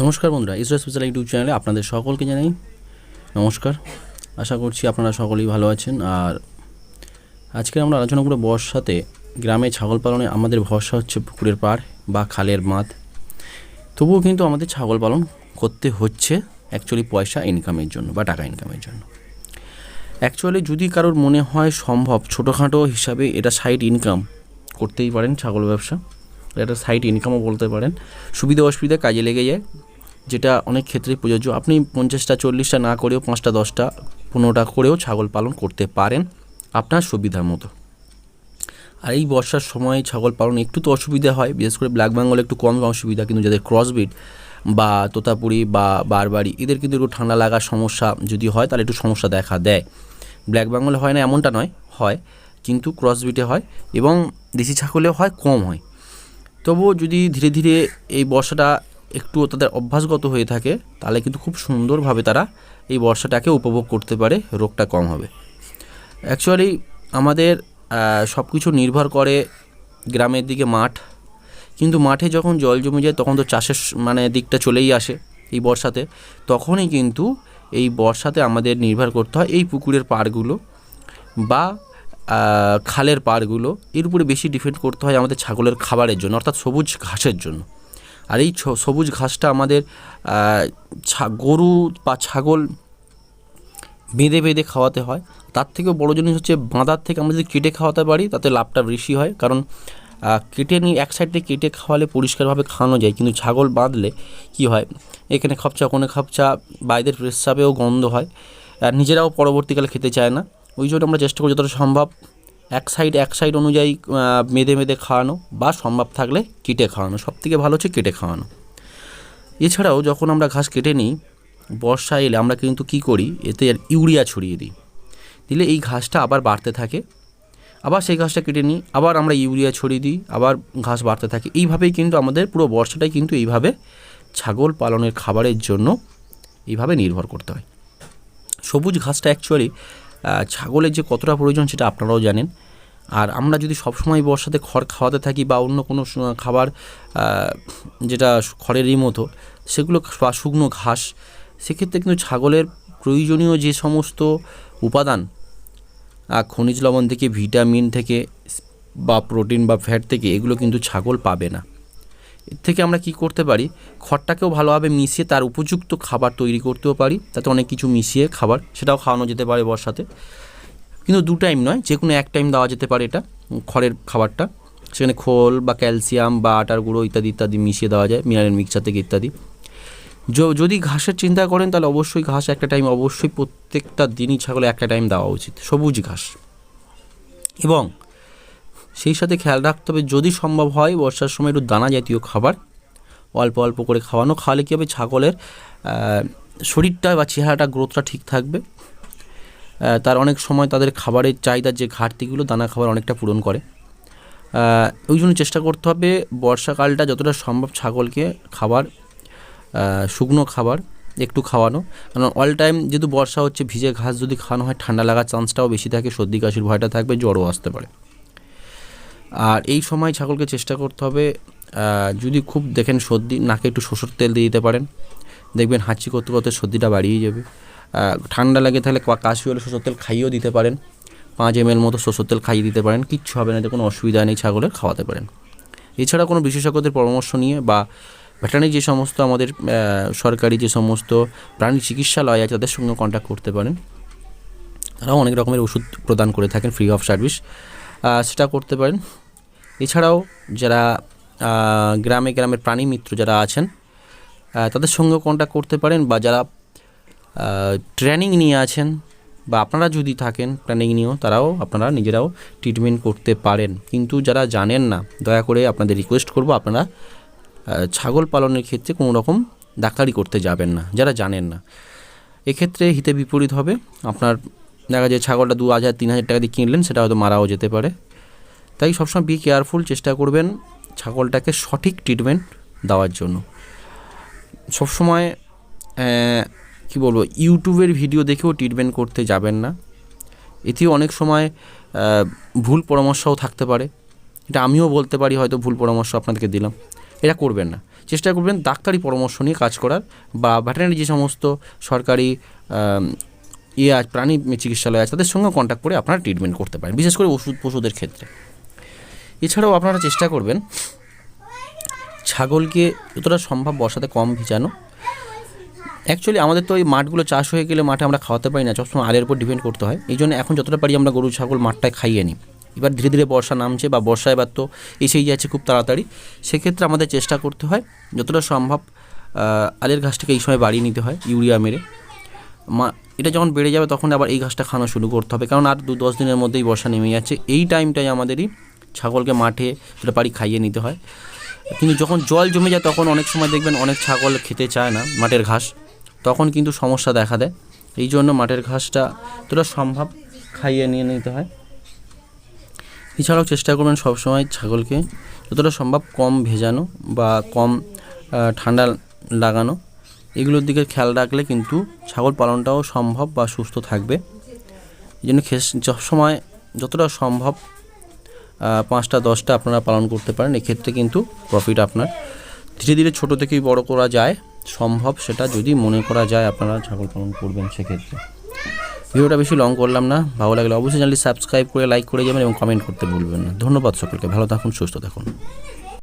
নমস্কার বন্ধুরা ISRO special YouTube চ্যানেলে আপনাদের সকলকে জানাই নমস্কার। আশা করছি আপনারা সকলেই ভালো আছেন। আর আজকে আমরা আলোচনা করব বর্ষাতে গ্রামে ছাগল পালনে। আমাদের ভরসা হচ্ছে পুকুরের পাড় বা খালের বাঁধ তবুও কিন্তু আমাদের ছাগল পালন করতে হচ্ছে অ্যাকচুয়ালি পয়সা ইনকামের জন্য বা টাকা ইনকামের জন্য। অ্যাকচুয়ালি যদি কারোর মনে হয় সম্ভব, ছোটোখাটো হিসাবে এটা সাইড ইনকাম করতেই পারেন ছাগল ব্যবসা। এটা সাইড ইনকামও বলতে পারেন। সুবিধা অসুবিধা কাজে লেগে যায়। যেটা অনেক ক্ষেত্রে প্রযোজ্য। আপনি পঞ্চাশটা, চল্লিশটা না করেও পাঁচটা, দশটা, পনেরোটা করেও ছাগল পালন করতে পারেন আপনার সুবিধার মতো। আর এই বর্ষার সময় ছাগল পালন একটু তো অসুবিধা হয়, বিশেষ করে ব্ল্যাক বেঙ্গল একটু কম অসুবিধা, কিন্তু যাদের ক্রসবিট বা তোতাপুরি বা বারবারি, এদের কিন্তু একটু ঠান্ডা লাগার সমস্যা যদি হয়, তাহলে একটু সমস্যা দেখা দেয়। ব্ল্যাক বেঙ্গলে হয় না, এমনটা নয়, হয়, কিন্তু ক্রসবিটে হয় এবং দেশি ছাগলেও হয়, কম হয়। তবুও যদি ধীরে ধীরে এই বর্ষাটা একটু তাদের অভ্যাসগত হয়ে থাকে, তাহলে কিন্তু খুব সুন্দরভাবে তারা এই বর্ষাটাকে উপভোগ করতে পারে, রোগটা কম হবে। অ্যাকচুয়ালি আমাদের সব কিছু নির্ভর করে গ্রামের দিকে মাঠ। কিন্তু মাঠে যখন জল জমে যায়, তখন তো চাষের মানে দিকটা চলেই আসে এই বর্ষাতে। তখনই কিন্তু এই বর্ষাতে আমাদের নির্ভর করতে হয় এই পুকুরের পাড়গুলো বা খালের পাড়গুলো। এর উপরে বেশি ডিপেন্ড করতে হয় আমাদের ছাগলের খাবারের জন্য, অর্থাৎ সবুজ ঘাসের জন্য। আর এই সবুজ ঘাসটা আমাদের গরু বা ছাগল বেঁধে বেঁধে খাওয়াতে হয়। তার থেকেও বড় জিনিস হচ্ছে বাঁধার থেকে আমরা যদি কেটে খাওয়াতে পারি, তাতে লাভটা বেশি হয়। কারণ কেটে নিয়ে এক সাইডে কেটে খাওয়ালে পরিষ্কারভাবে খাওয়ানো যায়। কিন্তু ছাগল বাঁধলে কি হয়? এখানে খাপচা, ওখানে খাপচা, বাইরের প্রস্রাবেও গন্ধ হয়। আর নিজেরাও পরবর্তীকালে খেতে চায় না। ওই জন্য আমরা চেষ্টা করি যতটা সম্ভব এক সাইড এক সাইড অনুযায়ী মেঁধে মেঁধে খাওয়ানো বা সম্ভব থাকলে কেটে খাওয়ানো সব থেকে ভালো হচ্ছে কেটে খাওয়ানো। এছাড়াও যখন আমরা ঘাস কেটে নিই, বর্ষা এলে আমরা কিন্তু কী করি? এতে ইউরিয়া ছড়িয়ে দিই। দিলে এই ঘাসটা আবার বাড়তে থাকে। আবার সেই ঘাসটা কেটে নিই, আবার আমরা ইউরিয়া ছড়িয়ে দিই, আবার ঘাস বাড়তে থাকে। এইভাবেই কিন্তু আমাদের পুরো বর্ষাটাই কিন্তু এইভাবে ছাগল পালনের খাবারের জন্য এইভাবে নির্ভর করতে হয়। সবুজ ঘাসটা অ্যাকচুয়ালি ছাগলের যে কতটা প্রয়োজন সেটা আপনারাও জানেন। আর আমরা যদি সবসময় বর্ষাতে খড় খাওয়াতে থাকি বা অন্য কোনো খাবার যেটা খড়েরই মতো সেগুলো বা শুকনো ঘাস, সেক্ষেত্রে কিন্তু ছাগলের প্রয়োজনীয় যে সমস্ত উপাদান খনিজ লবণ থেকে, ভিটামিন থেকে বা প্রোটিন বা ফ্যাট থেকে, এগুলো কিন্তু ছাগল পাবে না। থেকে আমরা কি করতে পারি? খড়টাকেও ভালোভাবে মিশিয়ে তার উপযুক্ত খাবার তৈরি করতেও পারি। তাতে অনেক কিছু মিশিয়ে খাবার, সেটাও খাওয়ানো যেতে পারে বর্ষাতে। কিন্তু দু টাইম নয়, যে কোনো এক টাইম দেওয়া যেতে পারে এটা, খড়ের খাবারটা। সেখানে খোল বা ক্যালসিয়াম বা আটার গুঁড়ো ইত্যাদি ইত্যাদি মিশিয়ে দেওয়া যায় মিনারেল মিক্সচার থেকে ইত্যাদি। যদি ঘাসের চিন্তা করেন তাহলে অবশ্যই ঘাস একটা টাইম অবশ্যই প্রত্যেকটা দিনই ছাগলে একটা টাইম দেওয়া উচিত, সবুজ ঘাস। এবং সেই সাথে খেয়াল রাখতে হবে, যদি সম্ভব হয় বর্ষার সময় একটু দানা জাতীয় খাবার, অল্প অল্প করে খাওয়ানো, খাওয়ালে কী হবে? ছাগলের শরীরটা বা চেহারাটা গ্রোথটা ঠিক থাকবে। তার অনেক সময় তাদের খাবারের চাহিদার যে ঘাটতিগুলো, দানা খাবার অনেকটা পূরণ করে। ওই জন্য চেষ্টা করতে হবে বর্ষাকালটা যতটা সম্ভব ছাগলকে খাবার শুকনো খাবার একটু খাওয়ানো। কারণ অল টাইম যেহেতু বর্ষা হচ্ছে, ভিজে ঘাস যদি খাওয়ানো হয়, ঠান্ডা লাগার চান্সটাও বেশি থাকে, সর্দি কাশির ভয়টা থাকবে, জ্বরও আসতে পারে। আর এই সময় ছাগলকে চেষ্টা করতে হবে যদি খুব দেখেন সর্দি, নাকে একটু সরষের তেল দিয়ে দিতে পারেন। দেখবেন হাঁচি করতে করতে সর্দিটা বাড়িয়ে যাবে। ঠান্ডা লাগে তাহলে কাশি হলে সরষের তেল খাইয়েও দিতে পারেন। পাঁচ এম এল মতো সরষের তেল খাইয়ে দিতে পারেন, কিচ্ছু হবে না কোনো অসুবিধা নেই ছাগলের, খাওয়াতে পারেন। এছাড়া কোনো বিশেষজ্ঞদের পরামর্শ নিয়ে বা ভেটারি যে সমস্ত আমাদের সরকারি যে সমস্ত প্রাণী চিকিৎসালয় আছে, তাদের সঙ্গে কন্ট্যাক্ট করতে পারেন। তারাও অনেক রকমের ওষুধ প্রদান করে থাকেন ফ্রি অফ সার্ভিস সেটা করতে পারেন। এছাড়াও যারা গ্রামে গ্রামের প্রাণী মিত্র যারা আছেন তাদের সঙ্গেও কন্ট্যাক্ট করতে পারেন বা যারা ট্রেনিং নিয়ে আছেন বা আপনারা যদি থাকেন ট্রেনিং নিয়েও, তারাও আপনারা নিজেরাও ট্রিটমেন্ট করতে পারেন। কিন্তু যারা জানেন না, দয়া করে আপনাদের রিকোয়েস্ট করব আপনারা ছাগল পালনের ক্ষেত্রে কোনো রকম ডাক্তারি করতে যাবেন না, যারা জানেন না। এক্ষেত্রে হিতে বিপরীত হবে, আপনার দেখা যায় ছাগলটা দু হাজার, তিন হাজার টাকা দিয়ে কিনলেন, সেটা হয়তো মারাও যেতে পারে। তাই সবসময় বি কেয়ারফুল চেষ্টা করবেন ছাগলটাকে সঠিক ট্রিটমেন্ট দেওয়ার জন্য। সবসময় কি বলব ইউটিউবের ভিডিও দেখেও ট্রিটমেন্ট করতে যাবেন না। এতেও অনেক সময় ভুল পরামর্শও থাকতে পারে। এটা আমিও বলতে পারি, হয়তো ভুল পরামর্শ আপনাদেরকে দিলাম। এটা করবেন না। চেষ্টা করবেন, ডাক্তারি পরামর্শ নিয়ে কাজ করার বা ভেটেরিনারি যে সমস্ত সরকারি ইয়ে আছে প্রাণী চিকিৎসালয় আছে, তাদের সঙ্গে কন্ট্যাক্ট করে আপনারা ট্রিটমেন্ট করতে পারেন, বিশেষ করে ওষুধ পশুদের ক্ষেত্রে। এছাড়াও আপনারা চেষ্টা করবেন ছাগলকে যতটা সম্ভব বর্ষাতে কম ভিজানো। অ্যাকচুয়ালি আমাদের তো এই মাঠগুলো চাষ হয়ে গেলে মাঠে আমরা খাওয়াতে পারি না, সবসময় আলের উপর ডিপেন্ড করতে হয়। এই জন্য এখন যতটা পারি আমরা গরু ছাগল মাঠটায় খাইয়ে নিই। এবার ধীরে ধীরে বর্ষা নামছে বা বর্ষা এবার তো এসেই যাচ্ছে খুব তাড়াতাড়ি, সেক্ষেত্রে আমাদের চেষ্টা করতে হয় যতটা সম্ভব আলের ঘাসটাকে এই সময় বাড়িয়ে নিতে হয়, ইউরিয়া মেরে। এটা যখন বেড়ে যাবে তখন আবার এই ঘাসটা খাওয়ানো শুরু করতে হবে। কারণ আর দু দশ দিনের মধ্যেই বর্ষা নেমে যাচ্ছে। এই টাইমটাই আমাদেরই ছাগলকে মাঠে যেটা পারি খাইয়ে নিতে হয়। কিন্তু যখন জল জমে যায় তখন অনেক সময় দেখবেন অনেক ছাগল খেতে চায় না মাঠের ঘাস। তখন কিন্তু সমস্যা দেখা দেয়। এই জন্য মাঠের ঘাসটা যতটা সম্ভব খাইয়ে নিয়ে নিতে হয়। এছাড়াও চেষ্টা করবেন সবসময় ছাগলকে যতটা সম্ভব কম ভেজানো বা কম ঠান্ডা লাগানো। এগুলোর দিকে খেয়াল রাখলে কিন্তু ছাগল পালনটাও সম্ভব বা সুস্থ থাকবে। এই জন্য সবসময় যতটা সম্ভব পাঁচটা, দশটা আপনারা পালন করতে পারেন। এক্ষেত্রে কিন্তু প্রফিট আপনার। ধীরে ধীরে ছোটো থেকেই বড় করা যায়, সম্ভব সেটা যদি মনে করা যায় আপনারা ছাগল পালন করবেন সেক্ষেত্রে। ভিডিওটা বেশি লং করলাম না, ভালো লাগলে অবশ্যই চ্যানেলটি সাবস্ক্রাইব করে লাইক করে যাবেন এবং কমেন্ট করতে ভুলবেন না। ধন্যবাদ সকলকে, ভালো থাকুন, সুস্থ থাকুন।